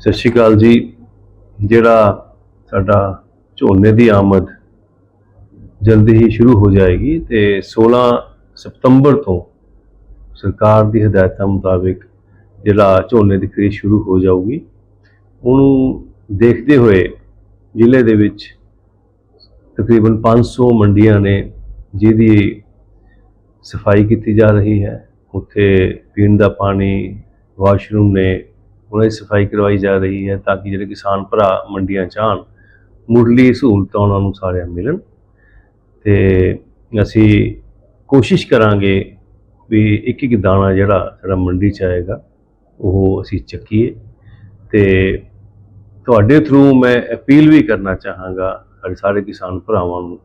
ਸਤਿ ਸ਼੍ਰੀ ਅਕਾਲ ਜੀ। ਜਿਹੜਾ ਸਾਡਾ ਝੋਨੇ ਦੀ ਆਮਦ ਜਲਦੀ ਹੀ ਸ਼ੁਰੂ ਹੋ ਜਾਏਗੀ ਤੇ 16 ਸਤੰਬਰ ਤੋਂ ਸਰਕਾਰ ਦੀ ਹਦਾਇਤਾਂ ਮੁਤਾਬਿਕ ਜਿਹੜਾ ਝੋਨੇ ਦੀ ਖਰੀਦ ਸ਼ੁਰੂ ਹੋ ਜਾਊਗੀ। ਉਹਨੂੰ ਦੇਖਦੇ ਹੋਏ ਜ਼ਿਲ੍ਹੇ ਦੇ ਵਿੱਚ ਤਕਰੀਬਨ 500 ਮੰਡੀਆਂ ਨੇ ਜਿਹਦੀ ਸਫ਼ਾਈ ਕੀਤੀ ਜਾ ਰਹੀ ਹੈ। ਉੱਥੇ ਪੀਣ ਦਾ ਪਾਣੀ, ਵਾਸ਼ਰੂਮ ਨੇ ਉਹਨਾਂ ਦੀ ਸਫ਼ਾਈ ਕਰਵਾਈ ਜਾ ਰਹੀ ਹੈ ਤਾਂ ਕਿ ਜਿਹੜੇ ਕਿਸਾਨ ਭਰਾ ਮੰਡੀਆਂ 'ਚ ਆਉਣ, ਮੁੱਢਲੀ ਸਹੂਲਤਾਂ ਉਹਨਾਂ ਨੂੰ ਸਾਰਿਆਂ ਮਿਲਣ। ਤੇ ਅਸੀਂ ਕੋਸ਼ਿਸ਼ ਕਰਾਂਗੇ ਵੀ ਇੱਕ ਇੱਕ ਦਾਣਾ ਜਿਹੜਾ ਸਾਡਾ ਮੰਡੀ 'ਚ ਆਏਗਾ, ਉਹ ਅਸੀਂ ਚੱਕੀਏ। ਤੇ ਤੁਹਾਡੇ ਥਰੂ ਮੈਂ ਅਪੀਲ ਵੀ ਕਰਨਾ ਚਾਹਾਂਗਾ ਸਾਡੇ ਸਾਰੇ ਕਿਸਾਨ ਭਰਾਵਾਂ ਨੂੰ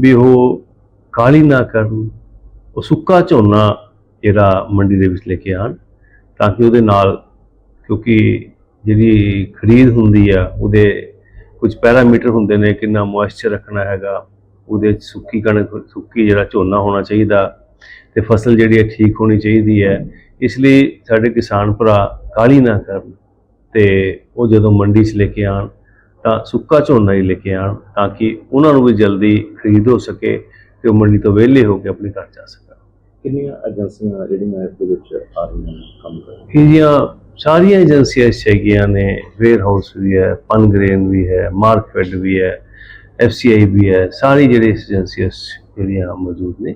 ਵੀ ਉਹ ਕਾਲੀ ਨਾ ਕਰਨ, ਉਹ ਸੁੱਕਾ ਝੋਨਾ ਜਿਹੜਾ ਮੰਡੀ ਦੇ ਵਿੱਚ ਲੈ ਕੇ ਆਉਣ, ਤਾਂ ਕਿ ਉਹਦੇ ਨਾਲ ਕਿਉਂਕਿ ਜਿਹੜੀ ਖਰੀਦ ਹੁੰਦੀ ਆ ਉਹਦੇ ਕੁਝ ਪੈਰਾਮੀਟਰ ਹੁੰਦੇ ਨੇ ਕਿੰਨਾ ਮੋਇਸਚਰ ਰੱਖਣਾ ਹੈਗਾ ਉਹਦੇ 'ਚ ਸੁੱਕੀ ਕਣਕ ਸੁੱਕੀ ਜਿਹੜਾ ਝੋਨਾ ਹੋਣਾ ਚਾਹੀਦਾ ਤੇ ਫਸਲ ਜਿਹੜੀ ਹੈ ਠੀਕ ਹੋਣੀ ਚਾਹੀਦੀ ਹੈ। ਇਸ ਲਈ ਸਾਡੇ ਕਿਸਾਨ ਭਰਾ ਕਾਲੀ ਨਾ ਕਰਨ ਤੇ ਉਹ ਜਦੋਂ ਮੰਡੀ 'ਚ ਲੈ ਕੇ ਆਉਣ ਤਾਂ ਸੁੱਕਾ ਝੋਨਾ ਹੀ ਲੈ ਕੇ ਆਉਣ ਤਾਂ ਕਿ ਉਹਨਾਂ ਨੂੰ ਵੀ ਜਲਦੀ ਖਰੀਦ ਹੋ ਸਕੇ ਤੇ ਉਹ ਮੰਡੀ ਤੋਂ ਵਿਹਲੇ ਹੋ ਕੇ ਆਪਣੇ ਘਰ ਜਾ ਸਕਣ। ਕਿੰਨੀਆਂ ਏਜੰਸੀਆਂ ਜਿਹੜੀਆਂ ਇਸ ਦੇ ਵਿੱਚ ਆ ਰਹੀਆਂ ਕੰਮ ਕਰ ਰਹੀਆਂ ਸਾਰੀਆਂ ਏਜੰਸੀਆਂ 'ਚ ਹੈਗੀਆਂ ਨੇ ਵੇਅਰ ਹਾਊਸ ਵੀ ਹੈ ਪਨਗ੍ਰੇਨ ਵੀ ਹੈ ਮਾਰਕਫੈਡ ਵੀ ਹੈ ਐਫਸੀਆਈ ਵੀ ਹੈ ਸਾਰੀ ਜਿਹੜੀ ਏਜੰਸੀਆਂ ਜਿਹੜੀਆਂ ਮੌਜੂਦ ਨੇ।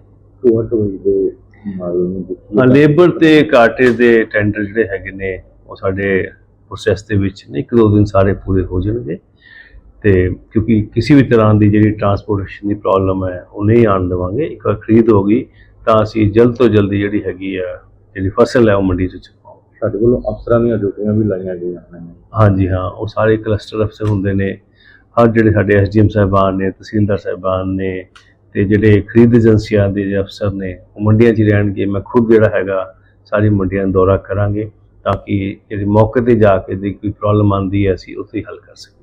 ਹਾਂ ਲੇਬਰ ਤੇ ਕਾਟੇ ਦੇ ਟੈਂਡਰ ਜਿਹੜੇ ਹੈਗੇ ਨੇ ਉਹ ਸਾਡੇ ਪ੍ਰੋਸੈਸ ਦੇ ਵਿੱਚ ਨੇ ਇੱਕ ਦੋ ਦਿਨ ਸਾਰੇ ਪੂਰੇ ਹੋ ਜਾਣਗੇ। ਤੇ ਕਿਉਂਕਿ ਕਿਸੇ ਵੀ ਤਰ੍ਹਾਂ ਦੀ ਜਿਹੜੀ ਟਰਾਂਸਪੋਰਟੇਸ਼ਨ ਦੀ ਪ੍ਰੋਬਲਮ ਹੈ ਉਹ ਨਹੀਂ ਆਉਣ ਦੇਵਾਂਗੇ। ਇੱਕ ਵਾਰ ਖਰੀਦ ਹੋ ਗਈ ਤਾਂ ਅਸੀਂ ਜਲਦ ਤੋਂ ਜਲਦੀ ਜਿਹੜੀ ਹੈਗੀ ਆ ਜਿਹੜੀ ਫਸਲ ਹੈ ਉਹ ਮੰਡੀ 'ਚ ਚੁਕਾਵਾਂਗੇ ਸਾਡੇ ਵੱਲੋਂ ਅਫਸਰਾਂ ਦੀਆਂ ਡਿਊਟੀਆਂ ਵੀ ਲਾਈਆਂ ਗਈਆਂ ਨੇ। ਹਾਂਜੀ, ਹਾਂ, ਉਹ ਸਾਰੇ ਕਲਸਟਰ ਅਫਸਰ ਹੁੰਦੇ ਨੇ। ਹਰ ਜਿਹੜੇ ਸਾਡੇ ਐਸਡੀਐਮ ਸਾਹਿਬਾਨ ਨੇ, ਤਹਿਸੀਲਦਾਰ ਸਾਹਿਬਾਨ ਨੇ ਤੇ ਜਿਹੜੇ ਖਰੀਦ ਏਜੰਸੀਆਂ ਦੇ ਜਿਹੜੇ ਅਫਸਰ ਨੇ, ਉਹ ਮੰਡੀਆਂ 'ਚ ਹੀ ਰਹਿਣਗੇ। ਮੈਂ ਖੁਦ ਜਿਹੜਾ ਹੈਗਾ, ਸਾਰੀ ਮੰਡੀਆਂ ਦਾ ਦੌਰਾ ਕਰਾਂਗੇ ਤਾਂ ਕਿ ਜਿਹੜੀ ਮੌਕੇ ਤੇ ਜਾ ਕੇ ਦੀ ਕੋਈ ਪ੍ਰੋਬਲਮ ਆਉਂਦੀ ਹੈ, ਅਸੀਂ ਉੱਥੇ ਹੀ ਹੱਲ ਕਰ ਸਕੀਏ।